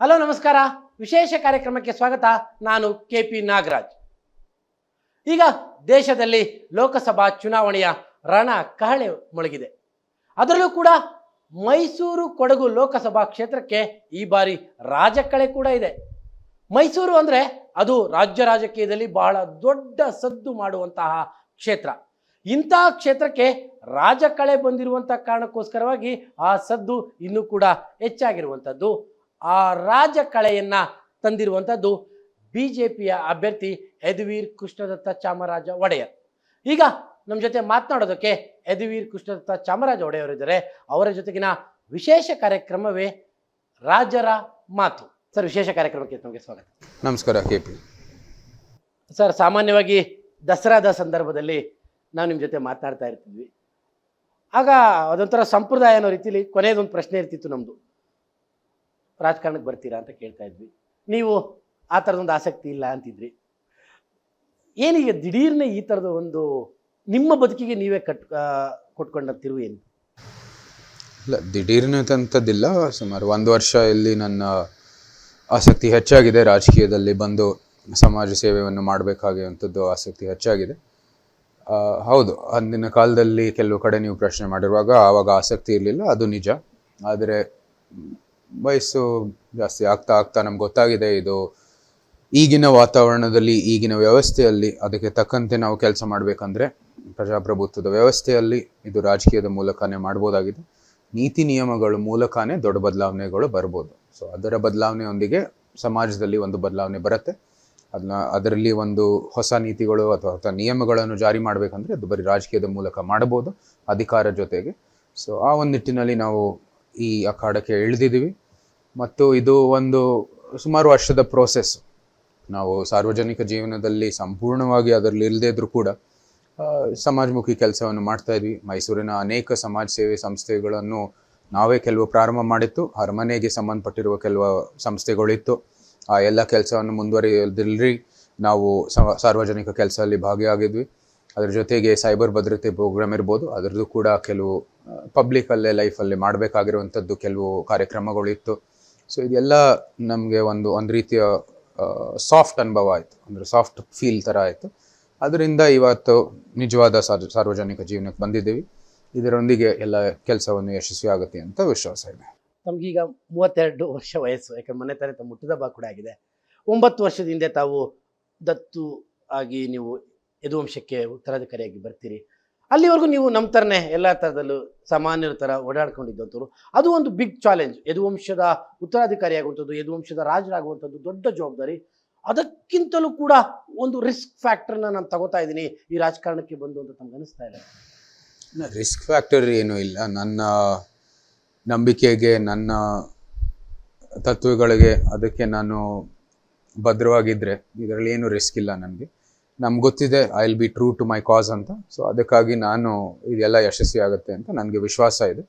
Hello, ನಮಸ್ಕಾರ. ವಿಶೇಷ ಕಾರ್ಯಕ್ರಮಕ್ಕೆ ಸ್ವಾಗತ. ನಾನು ಕೆ ಪಿ ನಾಗರಾಜ್. ಈಗ ದೇಶದಲ್ಲಿ ಲೋಕಸಭಾ ಚುನಾವಣೆಯ ರಣ ಕಹಳೆ ಮೊಳಗಿದೆ. ಅದರಲ್ಲೂ ಕೂಡ ಮೈಸೂರು ಕೊಡಗು ಲೋಕಸಭಾ ಕ್ಷೇತ್ರಕ್ಕೆ ಈ ಬಾರಿ ರಾಜಕಳೆ ಕೂಡ ಇದೆ. ಮೈಸೂರು ಅಂದರೆ ಅದು ರಾಜ್ಯ ರಾಜಕೀಯದಲ್ಲಿ ಬಹಳ ದೊಡ್ಡ ಸದ್ದು ಮಾಡುವಂತಹ ಕ್ಷೇತ್ರ. ಇಂತಹ ಕ್ಷೇತ್ರಕ್ಕೆ ರಾಜಕಳೆ ಬಂದಿರುವಂಥ ಕಾರಣಕ್ಕೋಸ್ಕರವಾಗಿ ಆ ಸದ್ದು ಇನ್ನೂ ಕೂಡ ಹೆಚ್ಚಾಗಿರುವಂಥದ್ದು. ಆ ರಾಜ ಕಳೆಯನ್ನು ತಂದಿರುವಂಥದ್ದು ಬಿ ಜೆ ಪಿಯ ಅಭ್ಯರ್ಥಿ ಯದುವೀರ್ ಕೃಷ್ಣದತ್ತ ಚಾಮರಾಜ ಒಡೆಯರ್. ಈಗ ನಮ್ಮ ಜೊತೆ ಮಾತನಾಡೋದಕ್ಕೆ ಯದುವೀರ್ ಕೃಷ್ಣದತ್ತ ಚಾಮರಾಜ ಒಡೆಯರ್ ಇದ್ದಾರೆ. ಅವರ ಜೊತೆಗಿನ ವಿಶೇಷ ಕಾರ್ಯಕ್ರಮವೇ ರಾಜರ ಮಾತು. ಸರ್ ವಿಶೇಷ ಕಾರ್ಯಕ್ರಮಕ್ಕೆ ನಮಗೆ ಸ್ವಾಗತ. ನಮಸ್ಕಾರ ಕೆ ಪಿ. ಸರ್ ಸಾಮಾನ್ಯವಾಗಿ ದಸರಾದ ಸಂದರ್ಭದಲ್ಲಿ ನಾವು ನಿಮ್ಮ ಜೊತೆ ಮಾತನಾಡ್ತಾ ಇರ್ತಿದ್ವಿ. ಆಗ ಅದೊಂಥರ ಸಂಪ್ರದಾಯ ಅನ್ನೋ ರೀತಿಯಲ್ಲಿ ಕೊನೆಯದೊಂದು ಪ್ರಶ್ನೆ ಇರ್ತಿತ್ತು ನಮ್ಮದು ರಾಜಕಾರಣಕ್ಕೆ ಬರ್ತೀರಾ ಅಂತ ಕೇಳ್ತಾ ಇದ್ವಿ. ನೀವು ಆ ಥರದೊಂದು ಆಸಕ್ತಿ ಇಲ್ಲ ಅಂತಿದ್ರಿ. ಏನೀಗ ದಿಢೀರ್ನೆ ಈ ಥರದ ಒಂದು ನಿಮ್ಮ ಬದುಕಿಗೆ ನೀವೇ ಕಟ್ ಕೊಟ್ಕೊಂಡ ತಿರುವು ಏನು? ಇಲ್ಲ ದಿಢೀರ್ನಂಥದ್ದಿಲ್ಲ ಸುಮಾರು ಒಂದು ವರ್ಷ ಇಲ್ಲಿ ನನ್ನ ಆಸಕ್ತಿ ಹೆಚ್ಚಾಗಿದೆ. ರಾಜಕೀಯದಲ್ಲಿ ಬಂದು ಸಮಾಜ ಸೇವೆಯನ್ನು ಮಾಡಬೇಕಾಗಿರುವಂಥದ್ದು ಆಸಕ್ತಿ ಹೆಚ್ಚಾಗಿದೆ. ಹೌದು, ಅಂದಿನ ಕಾಲದಲ್ಲಿ ಕೆಲವು ಕಡೆ ನೀವು ಪ್ರಶ್ನೆ ಮಾಡಿರುವಾಗ ಆವಾಗ ಆಸಕ್ತಿ ಇರಲಿಲ್ಲ, ಅದು ನಿಜ. ಆದರೆ ವಯಸ್ಸು ಜಾಸ್ತಿ ಆಗ್ತಾ ಆಗ್ತಾ ನಮ್ಗೆ ಗೊತ್ತಾಗಿದೆ ಇದು ಈಗಿನ ವಾತಾವರಣದಲ್ಲಿ, ಈಗಿನ ವ್ಯವಸ್ಥೆಯಲ್ಲಿ ಅದಕ್ಕೆ ತಕ್ಕಂತೆ ನಾವು ಕೆಲಸ ಮಾಡಬೇಕಂದ್ರೆ ಪ್ರಜಾಪ್ರಭುತ್ವದ ವ್ಯವಸ್ಥೆಯಲ್ಲಿ ಇದು ರಾಜಕೀಯದ ಮೂಲಕನೇ ಮಾಡ್ಬೋದಾಗಿದೆ. ನೀತಿ ನಿಯಮಗಳ ಮೂಲಕನೇ ದೊಡ್ಡ ಬದಲಾವಣೆಗಳು ಬರ್ಬೋದು. ಸೊ ಅದರ ಬದಲಾವಣೆಯೊಂದಿಗೆ ಸಮಾಜದಲ್ಲಿ ಒಂದು ಬದಲಾವಣೆ ಬರುತ್ತೆ. ಅದನ್ನ ಅದರಲ್ಲಿ ಒಂದು ಹೊಸ ನೀತಿಗಳು ಅಥವಾ ಹೊಸ ನಿಯಮಗಳನ್ನು ಜಾರಿ ಮಾಡಬೇಕಂದ್ರೆ ಅದು ಬರೀ ರಾಜಕೀಯದ ಮೂಲಕ ಮಾಡಬಹುದು ಅಧಿಕಾರ ಜೊತೆಗೆ. ಸೊ ಆ ಒಂದು ನಿಟ್ಟಿನಲ್ಲಿ ನಾವು ಈ ಅಖಾಡಕ್ಕೆ ಇಳಿದಿದ್ದೀವಿ. ಮತ್ತು ಇದು ಒಂದು ಸುಮಾರು ವರ್ಷದ ಪ್ರೋಸೆಸ್ ನಾವು ಸಾರ್ವಜನಿಕ ಜೀವನದಲ್ಲಿ ಸಂಪೂರ್ಣವಾಗಿ ಅದರಲ್ಲಿ ಇಲ್ಲದೇ ಇದ್ದರೂ ಕೂಡ ಸಮಾಜಮುಖಿ ಕೆಲಸವನ್ನು ಮಾಡ್ತಾ ಇದ್ವಿ. ಮೈಸೂರಿನ ಅನೇಕ ಸಮಾಜ ಸೇವೆ ಸಂಸ್ಥೆಗಳನ್ನು ನಾವೇ ಕೆಲವು ಪ್ರಾರಂಭ ಮಾಡಿತ್ತು. ಅರಮನೆಗೆ ಸಂಬಂಧಪಟ್ಟಿರುವ ಕೆಲವು ಸಂಸ್ಥೆಗಳಿತ್ತು. ಆ ಎಲ್ಲ ಕೆಲಸವನ್ನು ಮುಂದುವರಿಯೋದಿಲ್ರಿ, ನಾವು ಸಾರ್ವಜನಿಕ ಕೆಲಸದಲ್ಲಿ ಭಾಗಿಯಾಗಿದ್ವಿ. ಅದರ ಜೊತೆಗೆ ಸೈಬರ್ ಭದ್ರತೆ ಪ್ರೋಗ್ರಾಮ್ ಇರ್ಬೋದು. ಅದರದ್ದು ಕೂಡ ಕೆಲವು ಪಬ್ಲಿಕಲ್ಲೇ ಲೈಫಲ್ಲಿ ಮಾಡಬೇಕಾಗಿರುವಂಥದ್ದು ಕೆಲವು ಕಾರ್ಯಕ್ರಮಗಳಿತ್ತು ಸೊ ಇದೆಲ್ಲ ನಮಗೆ ಒಂದು ಒಂದು ರೀತಿಯ ಸಾಫ್ಟ್ ಅನುಭವ ಆಯಿತು. ಅಂದರೆ ಸಾಫ್ಟ್ ಫೀಲ್ ಥರ ಆಯಿತು. ಅದರಿಂದ ಇವತ್ತು ನಿಜವಾದ ಸಾರ್ವ- ಸಾರ್ವಜನಿಕ ಜೀವನಕ್ಕೆ ಬಂದಿದ್ದೀವಿ. ಇದರೊಂದಿಗೆ ಎಲ್ಲ ಕೆಲಸವನ್ನು ಯಶಸ್ವಿ ಆಗುತ್ತೆ ಅಂತ ವಿಶ್ವಾಸ ಇದೆ. ತಮಗೀಗ ಮೂವತ್ತೆರಡು ವರ್ಷ ವಯಸ್ಸು, ಯಾಕಂದ್ರೆ ಮನೆ ತರ ಮುಟ್ಟಿದ ಬಾ ಕೂಡ ಆಗಿದೆ. ಒಂಬತ್ತು ವರ್ಷದಿಂದ ತಾವು ದತ್ತು ಆಗಿ ನೀವು ಯದುವಂಶಕ್ಕೆ ಉತ್ತರಾಧಿಕಾರಿಯಾಗಿ ಬರ್ತೀರಿ. ಅಲ್ಲಿವರೆಗೂ ನೀವು ನಮ್ಮ ಥರನೇ ಎಲ್ಲ ಥರದಲ್ಲೂ ಸಾಮಾನ್ಯರ ಥರ ಓಡಾಡ್ಕೊಂಡಿದ್ದಂಥವ್ರು. ಅದು ಒಂದು ಬಿಗ್ ಚಾಲೆಂಜ್ ಯದುವಂಶದ ಉತ್ತರಾಧಿಕಾರಿ ಆಗುವಂಥದ್ದು ಯದುವಂಶದ ರಾಜರಾಗುವಂಥದ್ದು ದೊಡ್ಡ ಜವಾಬ್ದಾರಿ. ಅದಕ್ಕಿಂತಲೂ ಕೂಡ ಒಂದು ರಿಸ್ಕ್ ಫ್ಯಾಕ್ಟರ್ನ ನಾನು ತಗೋತಾ ಇದ್ದೀನಿ. ಈ ರಾಜಕಾರಣಕ್ಕೆ ಬಂದು ಅಂತ ತಮ್ಗೆ ಅನಿಸ್ತಾ ಇದೆ? ರಿಸ್ಕ್ ಫ್ಯಾಕ್ಟರ್ ಏನೂ ಇಲ್ಲ. ನನ್ನ ನಂಬಿಕೆಗೆ, ನನ್ನ ತತ್ವಗಳಿಗೆ ಅದಕ್ಕೆ ನಾನು ಭದ್ರವಾಗಿದ್ದರೆ ಇದರಲ್ಲಿ ಏನು ರಿಸ್ಕ್ ಇಲ್ಲ ನನಗೆ. ನಮ್ಗೆ ಗೊತ್ತಿದೆ I will be true to my cause ಅಂತ. ಸೊ ಅದಕ್ಕಾಗಿ ನಾನು ಇದೆಲ್ಲ ಯಶಸ್ವಿ ಆಗುತ್ತೆ ಅಂತ ನನಗೆ ವಿಶ್ವಾಸ ಇದೆ.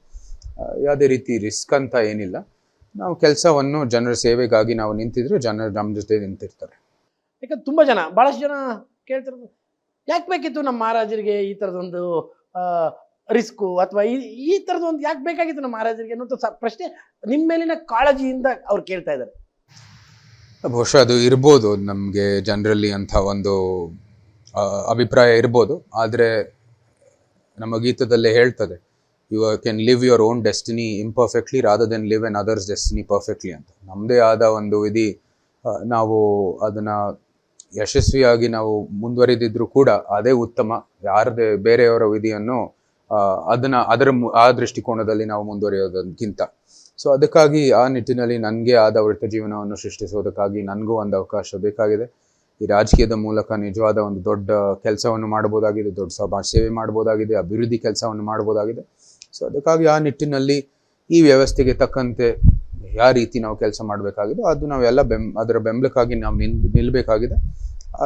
ಯಾವುದೇ ರೀತಿ ರಿಸ್ಕ್ ಅಂತ ಏನಿಲ್ಲ. ನಾವು ಕೆಲಸವನ್ನು ಜನರ ಸೇವೆಗಾಗಿ ನಾವು ನಿಂತಿದ್ರೆ ಜನರು ನಮ್ಮ ಜೊತೆ ನಿಂತಿರ್ತಾರೆ. ಯಾಕಂದ್ರೆ ತುಂಬ ಜನ ಭಾಳಷ್ಟು ಜನ ಕೇಳ್ತಿರೋದು, ಯಾಕೆ ಬೇಕಿತ್ತು ನಮ್ಮ ಮಹಾರಾಜರಿಗೆ ಈ ಥರದೊಂದು ರಿಸ್ಕು ಅಥವಾ ಈ ಈ ಥರದೊಂದು ಯಾಕೆ ಬೇಕಾಗಿತ್ತು ನಮ್ಮ ಮಹಾರಾಜರಿಗೆ ಅನ್ನೋದು ಪ್ರಶ್ನೆ ನಿಮ್ಮ ಮೇಲಿನ ಕಾಳಜಿಯಿಂದ ಅವ್ರು ಕೇಳ್ತಾ ಇದ್ದಾರೆ. ಬಹುಶಃ ಅದು ಇರ್ಬೋದು, ನಮಗೆ ಜನರಲ್ಲಿ ಅಂಥ ಒಂದು ಅಭಿಪ್ರಾಯ ಇರ್ಬೋದು. ಆದರೆ ನಮ್ಮ ಗೀತದಲ್ಲೇ ಹೇಳ್ತದೆ you can live your own destiny imperfectly rather than live another's destiny perfectly ಅಂತ. ನಮ್ಮದೇ ಆದ ಒಂದು ವಿಧಿ ನಾವು ಅದನ್ನು ಯಶಸ್ವಿಯಾಗಿ ನಾವು ಮುಂದುವರಿದಿದ್ರು ಕೂಡ ಅದೇ ಉತ್ತಮ. ಯಾರದೇ ಬೇರೆಯವರ ವಿಧಿಯನ್ನು ಅದನ್ನು ಅದರ ಆ ದೃಷ್ಟಿಕೋನದಲ್ಲಿ ನಾವು ಮುಂದುವರಿಯೋದಕ್ಕಿಂತ. ಸೊ ಅದಕ್ಕಾಗಿ ಆ ನಿಟ್ಟಿನಲ್ಲಿ ನನಗೆ ಆದ ವೃತ್ತ ಜೀವನವನ್ನು ಸೃಷ್ಟಿಸೋದಕ್ಕಾಗಿ ನನಗೂ ಒಂದು ಅವಕಾಶ ಬೇಕಾಗಿದೆ. ಈ ರಾಜಕೀಯದ ಮೂಲಕ ನಿಜವಾದ ಒಂದು ದೊಡ್ಡ ಕೆಲಸವನ್ನು ಮಾಡ್ಬೋದಾಗಿದೆ ದೊಡ್ಡ ಸಮಾಜ ಸೇವೆ ಮಾಡ್ಬೋದಾಗಿದೆ ಅಭಿವೃದ್ಧಿ ಕೆಲಸವನ್ನು ಮಾಡ್ಬೋದಾಗಿದೆ ಸೊ ಅದಕ್ಕಾಗಿ ಆ ನಿಟ್ಟಿನಲ್ಲಿ ಈ ವ್ಯವಸ್ಥೆಗೆ ತಕ್ಕಂತೆ ಯಾವ ರೀತಿ ನಾವು ಕೆಲಸ ಮಾಡಬೇಕಾಗಿದೆ, ಅದು ನಾವೆಲ್ಲ ಬೆಂ, ಅದರ ಬೆಂಬಲಕ್ಕಾಗಿ ನಾವು ನಿಲ್ ನಿಲ್ಲಬೇಕಾಗಿದೆ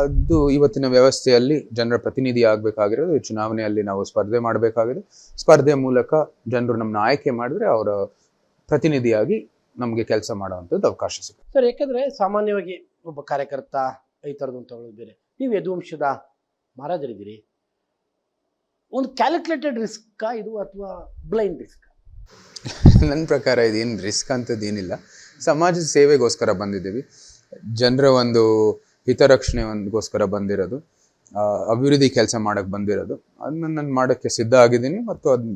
ಅದು ಇವತ್ತಿನ ವ್ಯವಸ್ಥೆಯಲ್ಲಿ ಜನರ ಪ್ರತಿನಿಧಿ ಆಗಬೇಕಾಗಿರೋದು ಚುನಾವಣೆಯಲ್ಲಿ ನಾವು ಸ್ಪರ್ಧೆ ಮಾಡಬೇಕಾಗಿದೆ. ಸ್ಪರ್ಧೆ ಮೂಲಕ ಜನರು ನಮ್ಮನ್ನ ಆಯ್ಕೆ ಮಾಡಿದ್ರೆ ಅವರ ಪ್ರತಿನಿಧಿಯಾಗಿ ನಮಗೆ ಕೆಲಸ ಮಾಡುವಂಥದ್ದು ಅವಕಾಶ ಸಿಗುತ್ತೆ. ಸರ್ ಯಾಕಂದರೆ ಸಾಮಾನ್ಯವಾಗಿ ಒಬ್ಬ ಕಾರ್ಯಕರ್ತ ಈ ಥರದ್ದು ತಗೊಳ್ಳೋದು ಬೇರೆ ನೀವು ಯದುವಂಶದ ಮಹಾರಾಜರಿದ್ದೀರಿ. ಒಂದು ಕ್ಯಾಲ್ಕುಲೇಟೆಡ್ ರಿಸ್ಕಾ ಇದು ಅಥವಾ ಬ್ಲೈಂಡ್ ರಿಸ್ಕ್ ನನ್ನ ಪ್ರಕಾರ ಇದೇನು ರಿಸ್ಕ್ ಅಂಥದ್ದು ಏನಿಲ್ಲ ಸಮಾಜದ ಸೇವೆಗೋಸ್ಕರ ಬಂದಿದ್ದೀವಿ. ಜನರ ಒಂದು ಹಿತರಕ್ಷಣೆ ಒಂದ್ಗೋಸ್ಕರ ಬಂದಿರೋದು ಅಭಿವೃದ್ಧಿ ಕೆಲಸ ಮಾಡಕ್ ಬಂದಿರೋದು. ಅದನ್ನ ನಾನು ಮಾಡೋಕ್ಕೆ ಸಿದ್ಧ ಆಗಿದ್ದೀನಿ ಮತ್ತು ಅದ್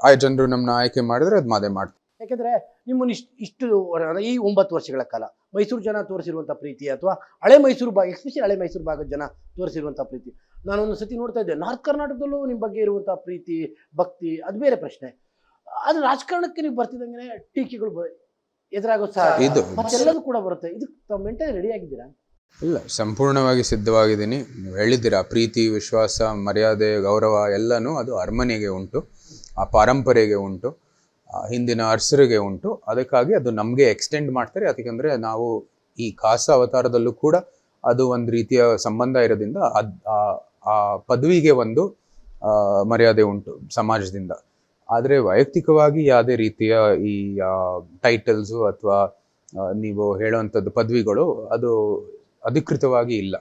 ಆ ಜನರು ನಮ್ಮನ್ನ ಆಯ್ಕೆ ಮಾಡಿದ್ರೆ ಅದು ಮಾದೇ ಮಾಡ್ತೀನಿ. ಯಾಕೆಂದ್ರೆ ನಿಮ್ಮನ್ನು ಇಷ್ಟು ಇಷ್ಟು ಈ ಒಂಬತ್ತು ವರ್ಷಗಳ ಕಾಲ ಮೈಸೂರು ಜನ ತೋರಿಸಿರುವಂಥ ಪ್ರೀತಿ ಅಥವಾ ಹಳೆ ಮೈಸೂರು ಭಾಗ ಎಸ್ಪೆಷಲಿ ಹಳೆ ಮೈಸೂರು ಭಾಗದ ಜನ ತೋರಿಸಿರುವಂಥ ಪ್ರೀತಿ. ನಾನು ಒಂದು ಸತಿ ನೋಡ್ತಾ ಇದ್ದೆ ನಾರ್ತ್ ಕರ್ನಾಟಕದಲ್ಲೂ ನಿಮ್ಮ ಬಗ್ಗೆ ಇರುವಂಥ ಪ್ರೀತಿ ಭಕ್ತಿ ಅದು ಬೇರೆ ಪ್ರಶ್ನೆ. ಅದು ರಾಜಕಾರಣಕ್ಕೆ ನೀವು ಬರ್ತಿದ್ದಂಗೆ ಟೀಕೆಗಳು ಎದುರಾಗೋ ಮತ್ತೆಲ್ಲದೂ ಕೂಡ ಬರುತ್ತೆ. ಇದಕ್ಕೆ ತಾವು ಮೆಂಟಲಿ ರೆಡಿ ಆಗಿದ್ದೀರಾ? ಇಲ್ಲ ಸಂಪೂರ್ಣವಾಗಿ ಸಿದ್ಧವಾಗಿದ್ದೀನಿ. ನೀವು ಹೇಳಿದ್ದೀರಾ ಪ್ರೀತಿ ವಿಶ್ವಾಸ ಮರ್ಯಾದೆ ಗೌರವ ಎಲ್ಲನೂ ಅದು ಅರಮನೆಗೆ ಉಂಟು ಆ ಪಾರಂಪರೆಗೆ ಉಂಟು. ಹಿಂದಿನ ಅರ್ಸರಿಗೆ ಉಂಟು. ಅದಕ್ಕಾಗಿ ಅದು ನಮಗೆ ಎಕ್ಸ್ಟೆಂಡ್ ಮಾಡ್ತಾರೆ. ಅದಕ್ಕೆಂದರೆ ನಾವು ಈ ಖಾಸ ಅವತಾರದಲ್ಲೂ ಕೂಡ ಅದು ಒಂದು ರೀತಿಯ ಸಂಬಂಧ ಇರೋದ್ರಿಂದ ಅದ್, ಆ- ಆ ಪದವಿಗೆ ಒಂದು ಮರ್ಯಾದೆ ಉಂಟು ಸಮಾಜದಿಂದ. ಆದರೆ ವೈಯಕ್ತಿಕವಾಗಿ ಯಾವುದೇ ರೀತಿಯ ಈ ಟೈಟಲ್ಸು ಅಥವಾ ನೀವು ಹೇಳುವಂಥದ್ದು ಪದವಿಗಳು ಅದು ಅಧಿಕೃತವಾಗಿ ಇಲ್ಲ.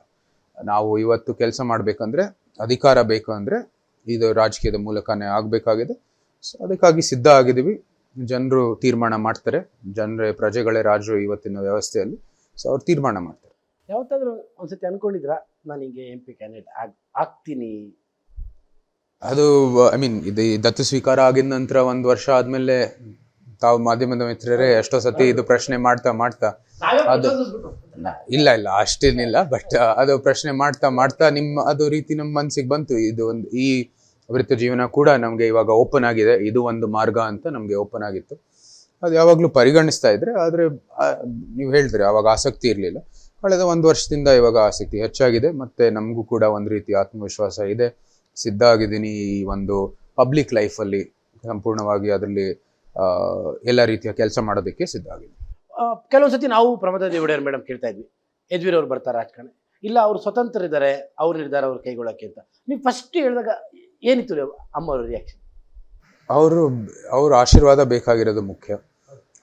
ನಾವು ಇವತ್ತು ಕೆಲಸ ಮಾಡಬೇಕಂದ್ರೆ, ಅಧಿಕಾರ ಬೇಕು ಅಂದರೆ ಇದು ರಾಜಕೀಯದ ಮೂಲಕನೇ ಆಗಬೇಕಾಗಿದೆ. ಸೊ ಅದಕ್ಕಾಗಿ ಸಿದ್ಧ ಆಗಿದ್ದೀವಿ. ಜನರು ತೀರ್ಮಾನ ಮಾಡ್ತಾರೆ. ಜನರೇ ಪ್ರಜೆಗಳೇ ರಾಜರು ಇವತ್ತಿನ ವ್ಯವಸ್ಥೆಯಲ್ಲಿ. ಸೊ ಅವ್ರು ತೀರ್ಮಾನ ಮಾಡ್ತಾರೆ. ಯಾವತ್ತಾದ್ರೂ ಒಂದ್ಸತಿ ಅನ್ಕೊಂಡಿದ್ರ? ನಾನು ಹಿಂಗೆ ಎಂ ಪಿ ಕ್ಯಾಂಡಿಡೇಟ್ ಆಗ್ ಆಗ್ತೀನಿ. ಅದು ಐ ಮೀನ್ ಇದು ಈ ದತ್ತು ಸ್ವೀಕಾರ ಆಗಿದ ನಂತರ ಒಂದು ವರ್ಷ ಆದ್ಮೇಲೆ ತಾವು ಮಾಧ್ಯಮದ ಮಿತ್ರರೇ ಎಷ್ಟೋ ಸತಿ ಇದು ಪ್ರಶ್ನೆ ಮಾಡ್ತಾ ಮಾಡ್ತಾ ಅದು ಇಲ್ಲ ಇಲ್ಲ ಅಷ್ಟೇನಿಲ್ಲ ಬಟ್ ಅದು ಪ್ರಶ್ನೆ ಮಾಡ್ತಾ ಮಾಡ್ತಾ ನಿಮ್ಮ ಅದು ರೀತಿ ನಮ್ಮ ಮನ್ಸಿಗೆ ಬಂತು. ಇದು ಒಂದು ಈ ವೃತ್ತ ಜೀವನ ಕೂಡ ನಮಗೆ ಇವಾಗ ಓಪನ್ ಆಗಿದೆ. ಇದು ಒಂದು ಮಾರ್ಗ ಅಂತ ನಮಗೆ ಓಪನ್ ಆಗಿತ್ತು. ಅದು ಯಾವಾಗಲೂ ಪರಿಗಣಿಸ್ತಾ ಇದ್ರೆ, ಆದರೆ ನೀವು ಹೇಳಿದ್ರಿ ಅವಾಗ ಆಸಕ್ತಿ ಇರಲಿಲ್ಲ. ಕಳೆದ ಒಂದು ವರ್ಷದಿಂದ ಇವಾಗ ಆಸಕ್ತಿ ಹೆಚ್ಚಾಗಿದೆ. ಮತ್ತೆ ನಮಗೂ ಕೂಡ ಒಂದು ರೀತಿ ಆತ್ಮವಿಶ್ವಾಸ ಇದೆ. ಸಿದ್ಧ ಆಗಿದ್ದೀನಿ ಈ ಒಂದು ಪಬ್ಲಿಕ್ ಲೈಫಲ್ಲಿ ಸಂಪೂರ್ಣವಾಗಿ ಅದರಲ್ಲಿ ಎಲ್ಲ ರೀತಿಯ ಕೆಲಸ ಮಾಡೋದಕ್ಕೆ ಸಿದ್ಧ ಆಗಿದೆ ಕೆಲವೊಂದು ಸತಿ ನಾವು ಪ್ರಮದ ದೇವಡಿಯರ್ ಮೇಡಮ್ ಕೇಳ್ತಾ ಇದ್ವಿ. ಯಜ್ವೀರ್ ಅವ್ರು ಬರ್ತಾರೆ ರಾಜಕಾರಣ. ಇಲ್ಲ, ಅವರು ಸ್ವತಂತ್ರ ಇದ್ದಾರೆ ಅವ್ರ ನಿರ್ಧಾರ ಅವ್ರು ಕೈಗೊಳ್ಳೋಕೆ ಅಂತ. ನೀವು ಫಸ್ಟ್ ಹೇಳಿದಾಗ ಏನಿತ್ತು ಅಮ್ಮವ್ರ ರಿಯಾಕ್ಷನ್ ಅವರು ಅವ್ರ ಆಶೀರ್ವಾದ ಬೇಕಾಗಿರೋದು ಮುಖ್ಯ.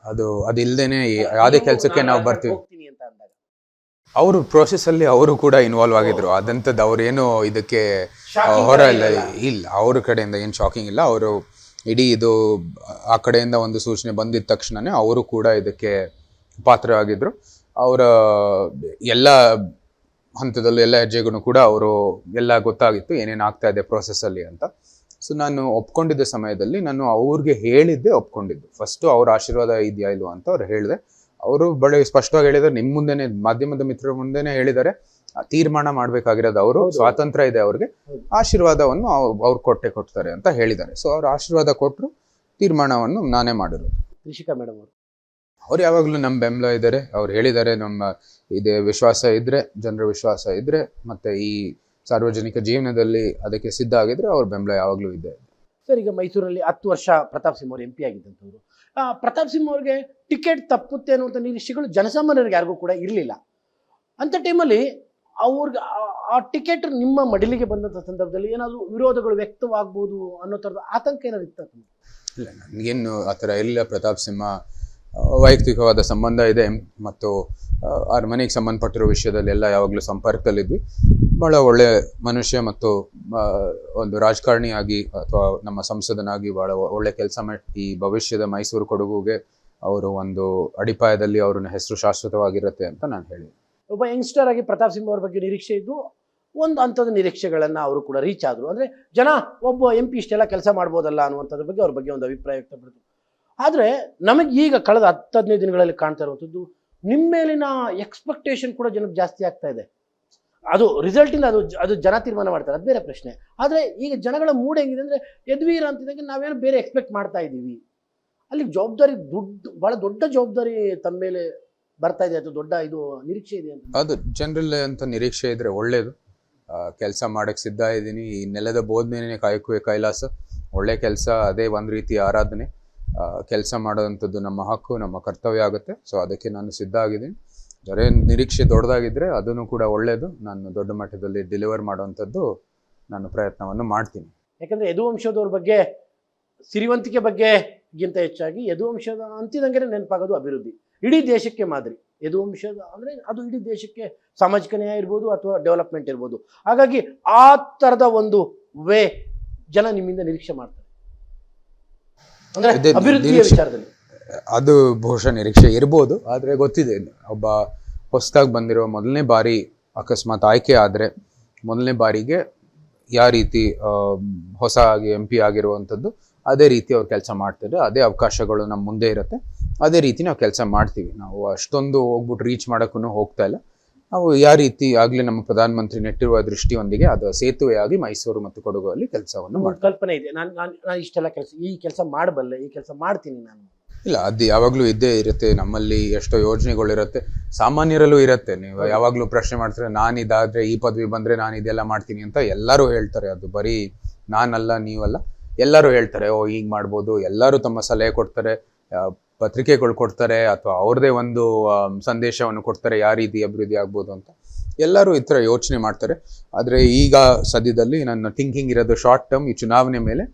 ಅದು ಅದಿಲ್ಲದೇನೆ ಯಾವುದೇ ಕೆಲಸಕ್ಕೆ ನಾವು ಬರ್ತೀವಿ. ಅವರು ಪ್ರೋಸೆಸ್ ಅಲ್ಲಿ ಅವರು ಕೂಡ ಇನ್ವಾಲ್ವ್ ಆಗಿದ್ರು. ಅದಂಥದ್ದು ಅವ್ರೇನು ಇದಕ್ಕೆ ಹೊರ ಇಲ್ಲ. ಇಲ್ಲ. ಅವ್ರ ಕಡೆಯಿಂದ ಏನು ಶಾಕಿಂಗ್ ಇಲ್ಲ. ಅವರು ಇಡೀ ಇದು ಆ ಕಡೆಯಿಂದ ಒಂದು ಸೂಚನೆ ಬಂದಿದ ತಕ್ಷಣನೇ ಅವರು ಕೂಡ ಇದಕ್ಕೆ ಪಾತ್ರರಾಗಿದ್ರು. ಅವರ ಎಲ್ಲ ಹಂತದಲ್ಲೂ ಎಲ್ಲ ಹೆಜ್ಜೆಗೂ ಕೂಡ ಅವರು ಎಲ್ಲ ಗೊತ್ತಾಗಿತ್ತು ಏನೇನು ಆಗ್ತಾ ಇದೆ ಪ್ರೊಸೆಸ್ಸಲ್ಲಿ ಅಲ್ಲಿ ಅಂತ. ಸೊ ನಾನು ಒಪ್ಕೊಂಡಿದ್ದ ಸಮಯದಲ್ಲಿ ನಾನು ಅವ್ರಿಗೆ ಹೇಳಿದ್ದೆ ಒಪ್ಕೊಂಡಿದ್ದು. ಫಸ್ಟು ಅವ್ರ ಆಶೀರ್ವಾದ ಇದೆಯಾ ಇಲ್ವಾ ಅಂತ ಅವ್ರು ಹೇಳಿದೆ. ಅವರು ಬಳಿ ಸ್ಪಷ್ಟವಾಗಿ ಹೇಳಿದ್ದಾರೆ ನಿಮ್ಮ ಮುಂದೆನೆ ಮಾಧ್ಯಮದ ಮಿತ್ರರ ಮುಂದೆನೆ ಹೇಳಿದ್ದಾರೆ. ಆ ತೀರ್ಮಾನ ಮಾಡ್ಬೇಕಾಗಿರೋದು ಅವರು. ಸ್ವಾತಂತ್ರ್ಯ ಇದೆ ಅವ್ರಿಗೆ. ಆಶೀರ್ವಾದವನ್ನು ಅವ್- ಅವ್ರು ಕೊಟ್ಟೆ ಕೊಡ್ತಾರೆ ಅಂತ ಹೇಳಿದ್ದಾರೆ. ಸೊ ಅವ್ರ ಆಶೀರ್ವಾದ ಕೊಟ್ಟರು ತೀರ್ಮಾನವನ್ನು ನಾನೇ ಮಾಡಿರೋದು. ರಿಷಿಕಾ ಮೇಡಮ್ ಅವರು. ಅವ್ರು ಯಾವಾಗಲೂ ನಮ್ಮ ಬೆಂಬಲ ಇದ್ದಾರೆ ಅವ್ರು ಹೇಳಿದ್ದಾರೆ ನಮ್ಮ ಇದೇ ವಿಶ್ವಾಸ ಇದ್ದರೆ ಜನರ ವಿಶ್ವಾಸ ಇದ್ದರೆ ಮತ್ತೆ ಈ ಸಾರ್ವಜನಿಕ ಜೀವನದಲ್ಲಿ ಅದಕ್ಕೆ ಸಿದ್ಧ ಆಗಿದ್ರೆ ಅವ್ರ ಬೆಂಬಲ ಯಾವಾಗಲೂ ಇದೆ. ಸರ್ ಈಗ ಮೈಸೂರಲ್ಲಿ ಹತ್ತು ವರ್ಷ ಪ್ರತಾಪ್ ಸಿಂಹ ಅವರು ಎಂ ಪಿ ಆಗಿದ್ದಂಥವ್ರು ಪ್ರತಾಪ್ ಸಿಂಹ ಅವ್ರಿಗೆ ಟಿಕೆಟ್ ತಪ್ಪುತ್ತೆ ಅನ್ನುವಂಥ ನಿರೀಕ್ಷೆಗಳು ಜನಸಾಮಾನ್ಯರಿಗೆ ಯಾರಿಗೂ ಕೂಡ ಇರಲಿಲ್ಲ. ಅಂಥ ಟೈಮಲ್ಲಿ ಅವ್ರಿಗೆ ಆ- ಆ ಟಿಕೆಟ್ ನಿಮ್ಮ ಮಡಿಲಿಗೆ ಬಂದಂಥ ಸಂದರ್ಭದಲ್ಲಿ ಏನಾದರೂ ವಿರೋಧಗಳು ವ್ಯಕ್ತವಾಗ್ಬೋದು ಅನ್ನೋ ಥರದ ಆತಂಕ ಏನಾದ್ರು ಇತ್ತು? ಇಲ್ಲ ನನಗೇನು ಆ ಥರ ಇಲ್ಲ. ಪ್ರತಾಪ್ ಸಿಂಹ ವೈಯಕ್ತಿಕವಾದ ಸಂಬಂಧ ಇದೆ ಮತ್ತು ಅವ್ರ ಮನೆಗೆ ಸಂಬಂಧಪಟ್ಟಿರೋ ವಿಷಯದಲ್ಲಿ ಎಲ್ಲ ಯಾವಾಗಲೂ ಸಂಪರ್ಕದಲ್ಲಿದ್ವಿ. ಭಾಳ ಒಳ್ಳೆ ಮನುಷ್ಯ ಮತ್ತು ಒಂದು ರಾಜಕಾರಣಿಯಾಗಿ ಅಥವಾ ನಮ್ಮ ಸಂಸದನಾಗಿ ಭಾಳ ಒಳ್ಳೆ ಕೆಲಸ ಮಾಡಿ ಈ ಭವಿಷ್ಯದ ಮೈಸೂರು ಕೊಡಗುಗೆ ಅವರು ಒಂದು ಅಡಿಪಾಯದಲ್ಲಿ ಅವ್ರನ್ನ ಹೆಸರು ಶಾಶ್ವತವಾಗಿರುತ್ತೆ ಅಂತ ನಾನು ಹೇಳಿ. ಒಬ್ಬ ಯಂಗ್ಸ್ಟರ್ ಆಗಿ ಪ್ರತಾಪ್ ಸಿಂಹ ಅವ್ರ ಬಗ್ಗೆ ನಿರೀಕ್ಷೆ ಇದ್ದು, ಒಂದು ಹಂತದ ನಿರೀಕ್ಷೆಗಳನ್ನು ಅವರು ಕೂಡ ರೀಚ್ ಆದರು. ಅಂದರೆ ಜನ, ಒಬ್ಬ ಎಂ ಪಿ ಇಷ್ಟೆಲ್ಲ ಕೆಲಸ ಮಾಡ್ಬೋದಲ್ಲ ಅನ್ನುವಂಥದ್ರ ಬಗ್ಗೆ ಅವ್ರ ಬಗ್ಗೆ ಒಂದು ಅಭಿಪ್ರಾಯ ವ್ಯಕ್ತಪಡಿತು. ಆದರೆ ನಮಗೆ ಈಗ ಕಳೆದ ಹತ್ತು ಹದಿನೈದು ದಿನಗಳಲ್ಲಿ ಕಾಣ್ತಾ ಇರುವಂಥದ್ದು ನಿಮ್ಮ ಮೇಲಿನ ಎಕ್ಸ್ಪೆಕ್ಟೇಷನ್ ಕೂಡ ಜನಕ್ಕೆ ಜಾಸ್ತಿ ಆಗ್ತಾ ಇದೆ. ಅದು ರಿಸಲ್ಟಿಂದ ಅದು ಅದು ಜನ ತೀರ್ಮಾನ ಮಾಡ್ತಾರೆ, ಅದು ಬೇರೆ ಪ್ರಶ್ನೆ. ಆದರೆ ಈಗ ಜನಗಳ ಮೂಡ್ ಹೆಂಗಿದೆ ಅಂದರೆ, ಯದ್ವೀರ ಅಂತಿದ್ದಂಗೆ ನಾವೇನೋ ಬೇರೆ ಎಕ್ಸ್ಪೆಕ್ಟ್ ಮಾಡ್ತಾ ಇದ್ದೀವಿ. ಅಲ್ಲಿ ಜವಾಬ್ದಾರಿ ದೊಡ್ಡ ಭಾಳ ದೊಡ್ಡ ಜವಾಬ್ದಾರಿ ತಮ್ಮ ಮೇಲೆ ಬರ್ತಾ ಇದೆ, ಅಥವಾ ದೊಡ್ಡ ಇದು ನಿರೀಕ್ಷೆ ಇದೆ ಅಂತ. ಅದು ಜನರಲ್ ಅಂತ ನಿರೀಕ್ಷೆ ಇದ್ರೆ ಒಳ್ಳೇದು. ಕೆಲಸ ಮಾಡಕ್ಕೆ ಸಿದ್ಧ ಇದ್ದೀನಿ. ಈ ನೆಲದ ಬೋಧನೆನೇ ಕಾಯಕುವೆ ಕೈಲಾಸ. ಒಳ್ಳೆ ಕೆಲಸ, ಅದೇ ಒಂದು ರೀತಿ ಆರಾಧನೆ. ಕೆಲಸ ಮಾಡುವಂಥದ್ದು ನಮ್ಮ ಹಕ್ಕು, ನಮ್ಮ ಕರ್ತವ್ಯ ಆಗುತ್ತೆ. ಸೊ ಅದಕ್ಕೆ ನಾನು ಸಿದ್ಧ ಆಗಿದ್ದೀನಿ. ಬರೇ ನಿರೀಕ್ಷೆ ದೊಡ್ಡದಾಗಿದ್ದರೆ ಅದನ್ನು ಕೂಡ ಒಳ್ಳೆಯದು ನಾನು ದೊಡ್ಡ ಮಟ್ಟದಲ್ಲಿ ಡೆಲಿವರ್ ಮಾಡುವಂಥದ್ದು ನಾನು ಪ್ರಯತ್ನವನ್ನು ಮಾಡ್ತೀನಿ. ಯಾಕಂದರೆ ಯದುವಂಶದವ್ರ ಬಗ್ಗೆ, ಸಿರಿವಂತಿಕೆ ಬಗ್ಗೆ ಗಿಂತ ಹೆಚ್ಚಾಗಿ ಯದುವಂಶದ ಅಂತಿದಂಗೆ ನೆನಪಾಗೋದು ಅಭಿವೃದ್ಧಿ. ಇಡೀ ದೇಶಕ್ಕೆ ಮಾದರಿ. ಯದುವಂಶದ ಅಂದರೆ ಅದು ಇಡೀ ದೇಶಕ್ಕೆ ಸಾಮಾಜಿಕ ನ್ಯಾಯ ಇರ್ಬೋದು ಅಥವಾ ಡೆವಲಪ್ಮೆಂಟ್ ಇರ್ಬೋದು. ಹಾಗಾಗಿ ಆ ಥರದ ಒಂದು ವೇ ಜನ ನಿಮ್ಮಿಂದ ನಿರೀಕ್ಷೆ ಮಾಡ್ತಾರೆ. ಅಂದ್ರೆ ಇದೆ, ಅಭಿವೃದ್ಧಿಯ ವಿಚಾರದಲ್ಲಿ. ಅದು ಬಹುಶಃ ನಿರೀಕ್ಷೆ ಇರ್ಬೋದು ಆದರೆ ಗೊತ್ತಿದೆ. ಒಬ್ಬ ಹೊಸದಾಗಿ ಬಂದಿರೋ ಮೊದಲನೇ ಬಾರಿ ಅಕಸ್ಮಾತ್ ಆಯ್ಕೆ ಆದ್ರೆ ಮೊದಲನೇ ಬಾರಿಗೆ ಯಾವ ರೀತಿ ಹೊಸ ಆಗಿ ಎಂ ಪಿ ಆಗಿರುವಂಥದ್ದು ಅದೇ ರೀತಿ ಅವ್ರು ಕೆಲಸ ಮಾಡ್ತಾರೆ ಅದೇ ಅವಕಾಶಗಳು ನಮ್ಮ ಮುಂದೆ ಇರುತ್ತೆ. ಅದೇ ರೀತಿ ನಾವು ಕೆಲಸ ಮಾಡ್ತೀವಿ. ನಾವು ಅಷ್ಟೊಂದು ಹೋಗ್ಬಿಟ್ಟು ರೀಚ್ ಮಾಡೋಕ್ಕೂ ಹೋಗ್ತಾ ಇಲ್ಲ. ನಾವು ಯಾವ ರೀತಿ ಆಗಲೇ ನಮ್ಮ ಪ್ರಧಾನಮಂತ್ರಿ ನೆಟ್ಟಿರುವ ದೃಷ್ಟಿಯೊಂದಿಗೆ ಅದು ಸೇತುವೆಯಾಗಿ ಮೈಸೂರು ಮತ್ತು ಕೊಡಗುವಲ್ಲಿ ಕೆಲಸವನ್ನು ಕಲ್ಪನೆ ಇದೆ. ನಾನು ನಾನು ಇಷ್ಟೆಲ್ಲ ಕೆಲಸ ಈ ಕೆಲಸ ಮಾಡಬಲ್ಲೆ ಈ ಕೆಲಸ ಮಾಡ್ತೀನಿ ನಾನು. ಇಲ್ಲ ಅದು ಯಾವಾಗಲೂ ಇದ್ದೇ ಇರುತ್ತೆ. ನಮ್ಮಲ್ಲಿ ಎಷ್ಟೋ ಯೋಜನೆಗಳಿರುತ್ತೆ. ಸಾಮಾನ್ಯರಲ್ಲೂ ಇರುತ್ತೆ. ನೀವು ಯಾವಾಗಲೂ ಪ್ರಶ್ನೆ ಮಾಡ್ತಾರೆ ನಾನು ಇದಾದ್ರೆ ಈ ಪದವಿ ಬಂದ್ರೆ ನಾನು ಇದೆಲ್ಲ ಮಾಡ್ತೀನಿ ಅಂತ ಎಲ್ಲರೂ ಹೇಳ್ತಾರೆ. ಅದು ಬರೀ ನಾನಲ್ಲ ನೀವಲ್ಲ. ಎಲ್ಲರೂ ಹೇಳ್ತಾರೆ ಓ ಹೀಗೆ ಮಾಡ್ಬೋದು. ಎಲ್ಲರೂ ತಮ್ಮ ಸಲಹೆ ಕೊಡ್ತಾರೆ. ಪತ್ರಿಕೆಗಳು ಕೊಡ್ತಾರೆ ಅಥವಾ ಅವ್ರದೇ ಒಂದು ಸಂದೇಶವನ್ನು ಕೊಡ್ತಾರೆ, ಯಾವ ರೀತಿ ಅಭಿವೃದ್ಧಿ ಆಗ್ಬೋದು ಅಂತ. ಎಲ್ಲರೂ ಈ ಥರ ಯೋಚನೆ ಮಾಡ್ತಾರೆ. ಆದರೆ ಈಗ ಸದ್ಯದಲ್ಲಿ ನನ್ನ ಥಿಂಕಿಂಗ್ ಇರೋದು ಶಾರ್ಟ್ ಟರ್ಮ್ ಈ ಚುನಾವಣೆ ಮೇಲೆ.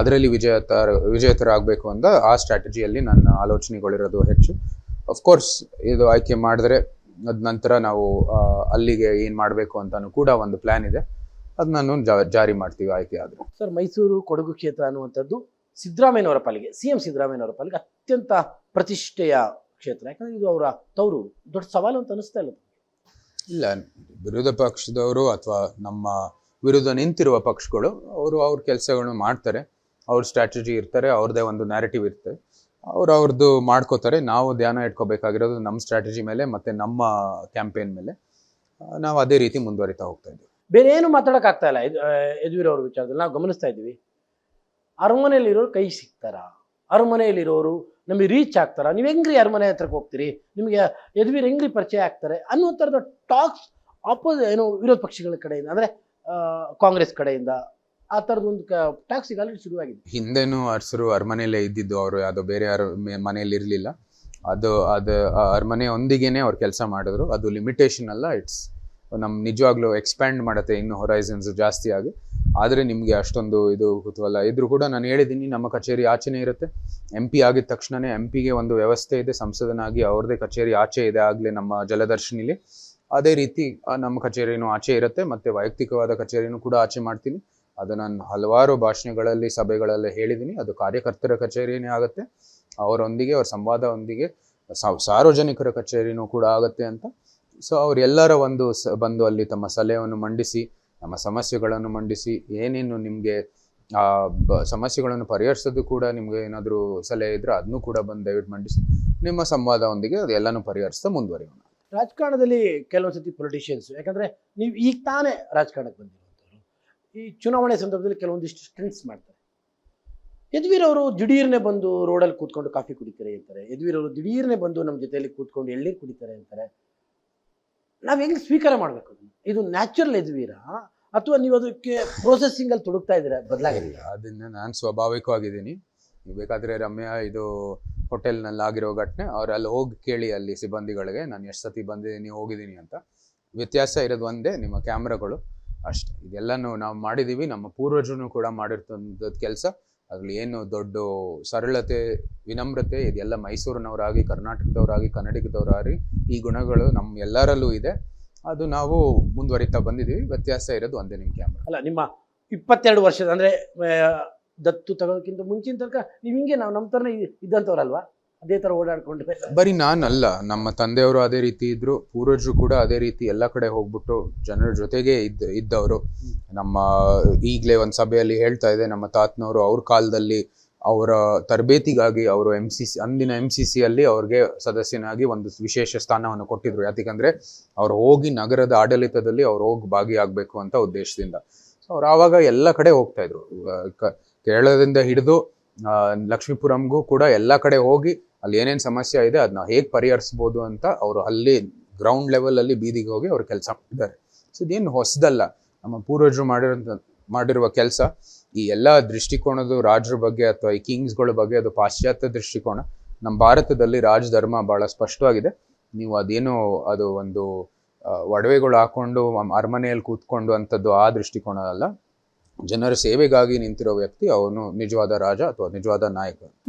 ಅದರಲ್ಲಿ ವಿಜೇತರ, ವಿಜೇತರಾಗಬೇಕು ಅಂತ ಆ ಸ್ಟ್ರಾಟಜಿಯಲ್ಲಿ ನನ್ನ ಆಲೋಚನೆಗಳಿರೋದು ಹೆಚ್ಚು. ಅಫ್ಕೋರ್ಸ್ ಇದು ಆಯ್ಕೆ ಮಾಡಿದ್ರೆ ಅದ ನಂತರ ನಾವು ಅಲ್ಲಿಗೆ ಏನು ಮಾಡಬೇಕು ಅಂತಲೂ ಕೂಡ ಒಂದು ಪ್ಲ್ಯಾನ್ ಇದೆ. ಅದನ್ನು ಜಾರಿ ಮಾಡ್ತೀವಿ ಆಯ್ಕೆ ಆದರೆ. ಸರ್, ಮೈಸೂರು ಕೊಡಗು ಕ್ಷೇತ್ರ ಅನ್ನುವಂಥದ್ದು ಸಿದ್ದರಾಮಯ್ಯನವರ ಪಾಲಿಗೆ ಸಿ ಎಂ ಸಿದ್ದರಾಮಯ್ಯನವರ ಪಾಲಿಗೆ ಅತ್ಯಂತ ಪ್ರತಿಷ್ಠೆಯ ಕ್ಷೇತ್ರ. ಯಾಕಂದ್ರೆ ಇದು ಅವರ ತವರು. ದೊಡ್ಡ ಸವಾಲು ಅಂತ ಅನಿಸ್ತಾ ಇಲ್ಲ ಇಲ್ಲ ವಿರೋಧ ಪಕ್ಷದವರು ಅಥವಾ ನಮ್ಮ ವಿರುದ್ಧ ನಿಂತಿರುವ ಪಕ್ಷಗಳು ಅವರು ಅವ್ರ ಕೆಲಸಗಳನ್ನು ಮಾಡ್ತಾರೆ. ಅವ್ರ ಸ್ಟ್ರಾಟಜಿ ಇರ್ತಾರೆ ಅವ್ರದ್ದೇ ಒಂದು ನ್ಯಾರೇಟಿವ್ ಇರ್ತದೆ ಅವ್ರು ಅವ್ರದ್ದು ಮಾಡ್ಕೋತಾರೆ. ನಾವು ಧ್ಯಾನ ಇಟ್ಕೋಬೇಕಾಗಿರೋದು ನಮ್ಮ ಸ್ಟ್ರಾಟಜಿ ಮೇಲೆ ಮತ್ತೆ ನಮ್ಮ ಕ್ಯಾಂಪೇನ್ ಮೇಲೆ. ನಾವು ಅದೇ ರೀತಿ ಮುಂದುವರಿತಾ ಹೋಗ್ತಾ ಇದ್ದೀವಿ. ಬೇರೆ ಏನು ಮಾತಾಡೋಕ್ಕಾಗ್ತಾ ಇಲ್ಲ. ಯದುವೀರ್ ಅವ್ರ ವಿಚಾರದಲ್ಲಿ ನಾವು ಗಮನಿಸ್ತಾ ಇದ್ದೀವಿ. ಅರಮನೆಯಲ್ಲಿರೋರು ಕೈ ಸಿಗ್ತಾರ ಅರಮನೆಯಲ್ಲಿರೋರು ನಮಗೆ ರೀಚ್ ಆಗ್ತಾರ? ನೀವು ಹೆಂಗ್ರಿ ಅರಮನೆ ಹತ್ರಕ್ಕೆ ಹೋಗ್ತೀರಿ? ನಿಮಗೆ ಯದುವೀರ್ ಹೆಂಗ್ರಿ ಪರಿಚಯ ಆಗ್ತಾರೆ? ಅನ್ನೋ ಥರದ ಟಾಕ್ಸ್ ಆಪೋಸ್ ಏನು ವಿರೋಧ ಪಕ್ಷಗಳ ಕಡೆಯಿಂದ, ಅಂದರೆ ಕಾಂಗ್ರೆಸ್ ಕಡೆಯಿಂದ ಆ ಥರದ ಒಂದು ಟ್ಯಾಕ್ಸ್ ಈಗ ಆಲ್ರೆಡಿ ಶುರುವಾಗಿದೆ. ಹಿಂದೆನೂ ಅರಸರು ಅರಮನೆಯಲ್ಲೇ ಇದ್ದಿದ್ದು, ಅವರು ಯಾವುದೋ ಬೇರೆ ಯಾರು ಮನೆಯಲ್ಲಿ ಇರಲಿಲ್ಲ. ಅದು ಅದು ಅರಮನೆಯೊಂದಿಗೇನೆ ಅವ್ರು ಕೆಲಸ ಮಾಡಿದ್ರು. ಅದು ಲಿಮಿಟೇಷನ್ ಅಲ್ಲ ಇಟ್ಸ್ ನಮ್ಮ ನಿಜವಾಗ್ಲೂ ಎಕ್ಸ್ಪ್ಯಾಂಡ್ ಮಾಡುತ್ತೆ ಇನ್ನು ಹೊರೈಸನ್ಸ್ ಜಾಸ್ತಿ ಆಗಿ. ಆದರೆ ನಿಮಗೆ ಅಷ್ಟೊಂದು ಇದು ಕುತೂಹಲ. ಇದ್ರೂ ಕೂಡ ನಾನು ಹೇಳಿದ್ದೀನಿ ನಮ್ಮ ಕಚೇರಿ ಆಚೆನೇ ಇರುತ್ತೆ. ಎಂ ಪಿ ಆಗಿದ ತಕ್ಷಣವೇ ಎಂ ಪಿಗೆ ಒಂದು ವ್ಯವಸ್ಥೆ ಇದೆ, ಸಂಸದನಾಗಿ ಅವ್ರದ್ದೇ ಕಚೇರಿ ಆಚೆ ಇದೆ ಆಗಲೇ ನಮ್ಮ ಜಲದರ್ಶಿನಿಲಿ. ಅದೇ ರೀತಿ ನಮ್ಮ ಕಚೇರಿನೂ ಆಚೆ ಇರುತ್ತೆ, ಮತ್ತು ವೈಯಕ್ತಿಕವಾದ ಕಚೇರಿನೂ ಕೂಡ ಆಚೆ ಮಾಡ್ತೀನಿ. ಅದು ನಾನು ಹಲವಾರು ಭಾಷಣಗಳಲ್ಲಿ, ಸಭೆಗಳಲ್ಲಿ ಹೇಳಿದ್ದೀನಿ ಅದು ಕಾರ್ಯಕರ್ತರ ಕಚೇರಿನೇ ಆಗುತ್ತೆ. ಅವರೊಂದಿಗೆ, ಅವ್ರ ಸಂವಾದವೊಂದಿಗೆ ಸಾರ್ವಜನಿಕರ ಕಚೇರಿನೂ ಕೂಡ ಆಗುತ್ತೆ ಅಂತ. ಸೊ ಅವರೆಲ್ಲರ ಒಂದು ಬಂದು ಅಲ್ಲಿ ತಮ್ಮ ಸಲಹೆಯನ್ನು ಮಂಡಿಸಿ ನಮ್ಮ ಸಮಸ್ಯೆಗಳನ್ನು ಮಂಡಿಸಿ, ಏನೇನು ನಿಮಗೆ ಸಮಸ್ಯೆಗಳನ್ನು ಪರಿಹರಿಸೋದು ಕೂಡ ನಿಮಗೆ ಏನಾದರೂ ಸಲಹೆ ಇದ್ರೆ ಅದನ್ನು ಕೂಡ ಬಂದು ದಯವಿಟ್ಟು ಮಂಡಿಸಿ. ನಿಮ್ಮ ಸಂವಾದವೊಂದಿಗೆ ಅದೆಲ್ಲನೂ ಪರಿಹರಿಸ್ತಾ ಮುಂದುವರಿಯೋಣ. ರಾಜಕಾರಣದಲ್ಲಿ ಕೆಲವೊಂದು ಸತಿ ಪೊಲಿಟಿಷಿಯನ್ಸ್ ಯಾಕಂದ್ರೆ ನೀವು ಈಗ ತಾನೇ ರಾಜಕಾರಣಕ್ಕೆ ಬಂದಿರುವಂಥವ್ರು ಈ ಚುನಾವಣೆ ಸಂದರ್ಭದಲ್ಲಿ ಕೆಲವೊಂದಿಷ್ಟು ಸ್ಟ್ರೆಂಟ್ಸ್ ಮಾಡ್ತಾರೆ. ಯದ್ವೀರ್ ಅವರು ದಿಢೀರ್ನೆ ಬಂದು ರೋಡಲ್ಲಿ ಕೂತ್ಕೊಂಡು ಕಾಫಿ ಕುಡಿತಾರೆ ಅಂತಾರೆ. ಯದ್ವೀರ್ ಅವರು ದಿಢೀರ್ನೆ ಬಂದು ನಮ್ಮ ಜೊತೆಯಲ್ಲಿ ಕೂತ್ಕೊಂಡು ಎಳ್ನೀರು ಕುಡಿತಾರೆ ಅಂತಾರೆ. ನಾವು ಹೆಂಗೆ ಸ್ವೀಕಾರ ಮಾಡಬೇಕು ಇದು ನ್ಯಾಚುರಲ್ ಇದ್ವೀರಾ ಅಥವಾ ನೀವು ಅದಕ್ಕೆ ಪ್ರೋಸೆಸಿಂಗ್ ಅಲ್ಲಿ ತೊಡಗ್ತಾ ಇದ್ದೀರಾ? ಬದಲಾಗಿಲ್ಲ ಅದನ್ನ ನಾನು ಸ್ವಾಭಾವಿಕವಾಗಿದ್ದೀನಿ. ನೀವು ಬೇಕಾದ್ರೆ ರಮ್ಯಾ, ಇದು ಹೋಟೆಲ್ನಲ್ಲಿ ಆಗಿರೋ ಘಟನೆ ಅವ್ರು ಅಲ್ಲಿ ಹೋಗಿ ಕೇಳಿ ಅಲ್ಲಿ ಸಿಬ್ಬಂದಿಗಳಿಗೆ. ನಾನು ಎಷ್ಟು ಸತಿ ಬಂದಿದ್ದೀನಿ ಹೋಗಿದ್ದೀನಿ ಅಂತ. ವ್ಯತ್ಯಾಸ ಇರೋದು ಒಂದೇ, ನಿಮ್ಮ ಕ್ಯಾಮ್ರಾಗಳು ಅಷ್ಟೇ. ಇದೆಲ್ಲನೂ ನಾವು ಮಾಡಿದ್ದೀವಿ ನಮ್ಮ ಪೂರ್ವಜರು ಕೂಡ ಮಾಡಿರ್ತಂಥದ್ದು ಕೆಲಸ. ಅದ್ರಲ್ಲಿ ಏನು ದೊಡ್ಡ ಸರಳತೆ, ವಿನಮ್ರತೆ ಇದೆಲ್ಲ ಮೈಸೂರಿನವರಾಗಿ, ಕರ್ನಾಟಕದವರಾಗಿ, ಕನ್ನಡಿಗದವರಾಗಿ ಈ ಗುಣಗಳು ನಮ್ಮ ಎಲ್ಲರಲ್ಲೂ ಇದೆ. ಅದು ನಾವು ಮುಂದುವರಿತಾ ಬಂದಿದ್ದೀವಿ ವ್ಯತ್ಯಾಸ ಇರೋದು ಒಂದೇ ನಿಮ್ಮ ಕ್ಯಾಮ್ರಾ ಅಲ್ಲ, ನಿಮ್ಮ ಇಪ್ಪತ್ತೆರಡು ವರ್ಷದ, ಅಂದ್ರೆ ದತ್ತು ತಗೋದಕ್ಕಿಂತ ಮುಂಚಿನ ತನಕ ನೀವು ಹಿಂಗೆ ನಾವು ನಮ್ಮ ಥರನೇ ಇದ್ದಂಥವ್ರಲ್ವಾ ಅದೇ ತರ ಓಡಾಡ್ಕೊಂಡ್ರೆ ಬರೀ ನಾನಲ್ಲ, ನಮ್ಮ ತಂದೆಯವರು ಅದೇ ರೀತಿ ಇದ್ರು, ಪೂರ್ವಜರು ಕೂಡ ಅದೇ ರೀತಿ ಎಲ್ಲ ಕಡೆ ಹೋಗ್ಬಿಟ್ಟು ಜನರ ಜೊತೆಗೆ ಇದ್ದ, ಇದ್ದವರು. ನಮ್ಮ ಈಗಲೇ ಒಂದು ಸಭೆಯಲ್ಲಿ ಹೇಳ್ತಾ ಇದೆ, ನಮ್ಮ ತಾತನವರು ಅವ್ರ ಕಾಲದಲ್ಲಿ ಅವರ ತರಬೇತಿಗಾಗಿ ಅವರು ಎಂ ಸಿ ಸಿ ಅಂದಿನ ಎಂ ಸಿ ಸಿಯಲ್ಲಿ ಅವ್ರಿಗೆ ಸದಸ್ಯನಾಗಿ ಒಂದು ವಿಶೇಷ ಸ್ಥಾನವನ್ನು ಕೊಟ್ಟಿದ್ರು. ಯಾಕಂದ್ರೆ ಅವ್ರು ಹೋಗಿ ನಗರದ ಆಡಳಿತದಲ್ಲಿ ಅವ್ರು ಹೋಗಿ ಭಾಗಿಯಾಗಬೇಕು ಅಂತ ಉದ್ದೇಶದಿಂದ. ಸೊ ಅವ್ರು ಆವಾಗ ಎಲ್ಲ ಕಡೆ ಹೋಗ್ತಾ ಇದ್ರು. ಕೇರಳದಿಂದ ಹಿಡಿದು ಲಕ್ಷ್ಮೀಪುರಂಗೂ ಕೂಡ ಎಲ್ಲ ಕಡೆ ಹೋಗಿ ಅಲ್ಲಿ ಏನೇನು ಸಮಸ್ಯೆ ಇದೆ ಅದನ್ನ ಹೇಗೆ ಪರಿಹರಿಸ್ಬೋದು ಅಂತ ಅವರು ಅಲ್ಲಿ ಗ್ರೌಂಡ್ ಲೆವೆಲಲ್ಲಿ ಬೀದಿಗೆ ಹೋಗಿ ಅವ್ರು ಕೆಲಸ ಮಾಡಿದ್ದಾರೆ ಸೊ ಇದೇನು ಹೊಸದಲ್ಲ. ನಮ್ಮ ಪೂರ್ವಜರು ಮಾಡಿರೋ ಮಾಡಿರುವ ಕೆಲಸ, ಈ ಎಲ್ಲ ದೃಷ್ಟಿಕೋನದ ರಾಜರ ಬಗ್ಗೆ ಅಥವಾ ಈ ಕಿಂಗ್ಸ್ಗಳ ಬಗ್ಗೆ ಅದು ಪಾಶ್ಚಾತ್ಯ ದೃಷ್ಟಿಕೋನ. ನಮ್ಮ ಭಾರತದಲ್ಲಿ ರಾಜಧರ್ಮ ಬಹಳ ಸ್ಪಷ್ಟವಾಗಿದೆ. ನೀವು ಅದೇನು ಅದು ಒಂದು ಒಡವೆಗಳು ಹಾಕೊಂಡು ಅರಮನೆಯಲ್ಲಿ ಕೂತ್ಕೊಂಡು ಅಂಥದ್ದು ಆ ದೃಷ್ಟಿಕೋನ ಅಲ್ಲ. ಜನರ ಸೇವೆಗಾಗಿ ನಿಂತಿರೋ ವ್ಯಕ್ತಿ ಅವನು ನಿಜವಾದ ರಾಜ ಅಥವಾ ನಿಜವಾದ ನಾಯಕ.